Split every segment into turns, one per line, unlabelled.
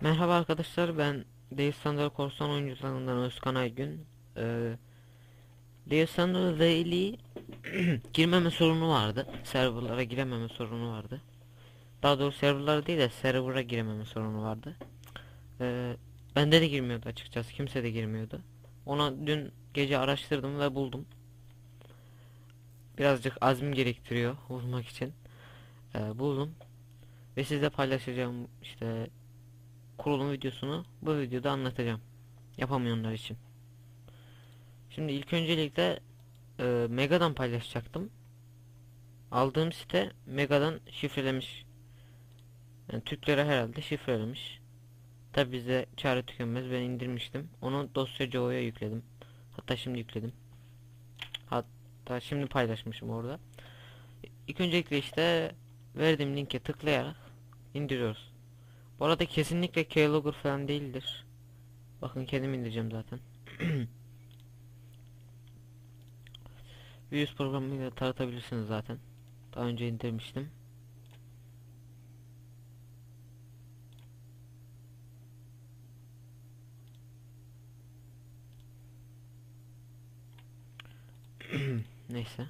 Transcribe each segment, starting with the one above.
Merhaba arkadaşlar ben Dave Sandal Korsan oyuncularından Özkan Aygün. Ee, Dave Sandal Daily girmeme sorunu vardı serverlara girememe sorunu vardı. Daha doğrusu serverlara değil de server'a girememe sorunu vardı. Ee, Bende de girmiyordu açıkçası kimse de girmiyordu. Ona dün gece araştırdım ve buldum. Birazcık azim gerektiriyor bulmak için. Ee, Buldum. Ve sizle paylaşacağım işte kurulum videosunu bu videoda anlatacağım. Yapamayanlar için. Şimdi ilk öncelikle e, Mega'dan paylaşacaktım. Aldığım site Mega'dan şifrelemiş. Yani Türklere herhalde şifrelemiş. Tabi bize çare tükenmez ben indirmiştim. Onu dosya Joe'ya yükledim. Hatta şimdi yükledim. Hatta şimdi paylaşmışım orada. İlk öncelikle işte verdiğim linke tıklayarak indiriyoruz. Bu arada kesinlikle keylogger falan değildir. Bakın kendim indireceğim zaten. Virüs programıyla taratabilirsiniz zaten. Daha önce indirmiştim. Neyse.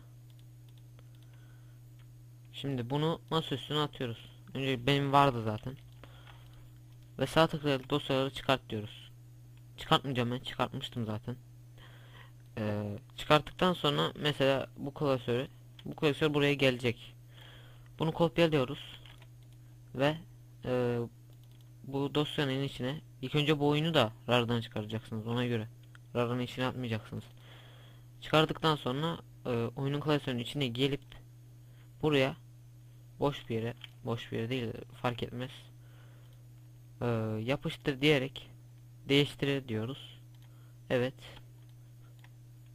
Şimdi bunu masa üstüne atıyoruz. Önce benim vardı zaten. Ve sağ tıklayarak dosyaları çıkart diyoruz. Çıkartmayacağım ben çıkartmıştım zaten. Ee, çıkarttıktan sonra mesela bu klasörü bu klasör buraya gelecek. Bunu kopyalıyoruz. Ve e, bu dosyanın içine ilk önce bu oyunu da RAR'dan çıkaracaksınız ona göre. RAR'ın içine atmayacaksınız. Çıkardıktan sonra e, oyunun klasörünün içine gelip buraya boş bir yere boş bir yere değil fark etmez ee, yapıştır diyerek değiştir diyoruz. Evet.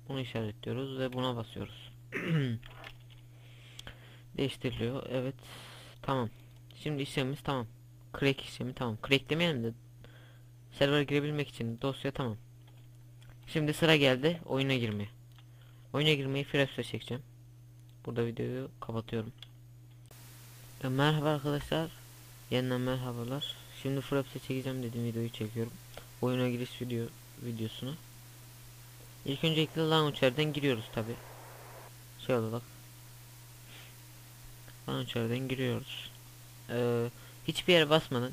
Bunu işaretliyoruz ve buna basıyoruz. Değiştiriliyor. Evet. Tamam. Şimdi işlemimiz tamam. Crack işlemi tamam. Crack demeyelim de server'a girebilmek için dosya tamam. Şimdi sıra geldi oyuna girmeye. Oyuna girmeyi Fraps'e çekeceğim. Burada videoyu kapatıyorum. E, merhaba arkadaşlar. Yeniden merhabalar. Şimdi Fraps'e çekeceğim dedim videoyu çekiyorum. Oyuna giriş video videosunu. İlk öncelikle launcher'den giriyoruz tabi. Şey olarak. Launcher'den giriyoruz. Ee, hiçbir yere basmadan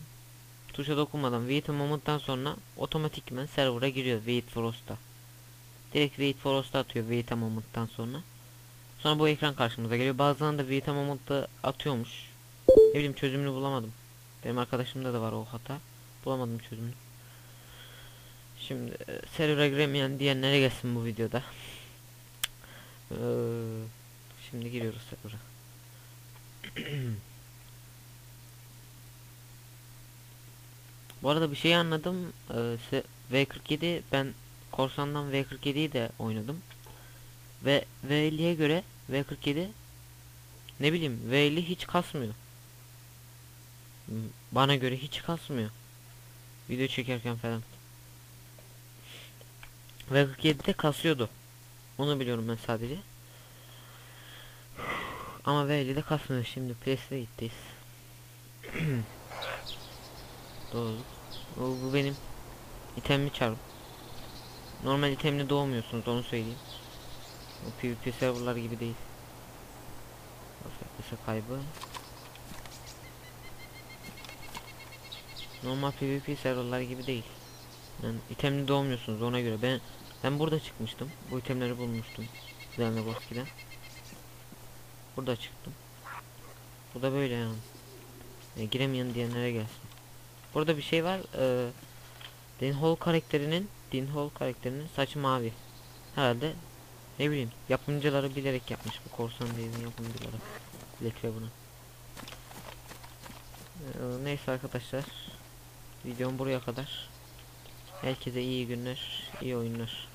tuşa dokunmadan wait a moment'tan sonra otomatikman server'a giriyor wait for host'a. Direkt wait for host'a atıyor wait a moment'tan sonra. Sonra bu ekran karşımıza geliyor. Bazılarında wait a moment'ta atıyormuş. Ne bileyim çözümünü bulamadım. Benim arkadaşımda da var o hata. Bulamadım çözümünü. Şimdi e, server'a giremeyen diyenlere gelsin bu videoda. Ee, şimdi giriyoruz server'a. bu arada bir şey anladım. Ee, V47 ben korsandan V47'yi de oynadım. Ve V50'ye göre V47 ne bileyim V50 hiç kasmıyor. Bana göre hiç kasmıyor. Video çekerken falan. Ve 47'de kasıyordu. Onu biliyorum ben sadece. Ama V50'de kasmıyor şimdi. Pres'e gittiyiz. Doğru. O, bu benim itemli çarım. Normal itemli doğmuyorsunuz onu söyleyeyim. O PvP serverlar gibi değil. Afiyet kaybı. Normal PvP serverlar gibi değil. Yani itemli doğmuyorsunuz ona göre. Ben ben burada çıkmıştım. Bu itemleri bulmuştum. Zerle Boski'den. Burada çıktım. Bu da böyle yani. E, giremeyen diyenlere gelsin. Burada bir şey var. E, Dinhol karakterinin Dinhol karakterinin saçı mavi. Herhalde ne bileyim yapımcıları bilerek yapmış bu korsan değilin yapımcıları. Lekre bunu. E, neyse arkadaşlar. Videom buraya kadar. Herkese iyi günler, iyi oyunlar.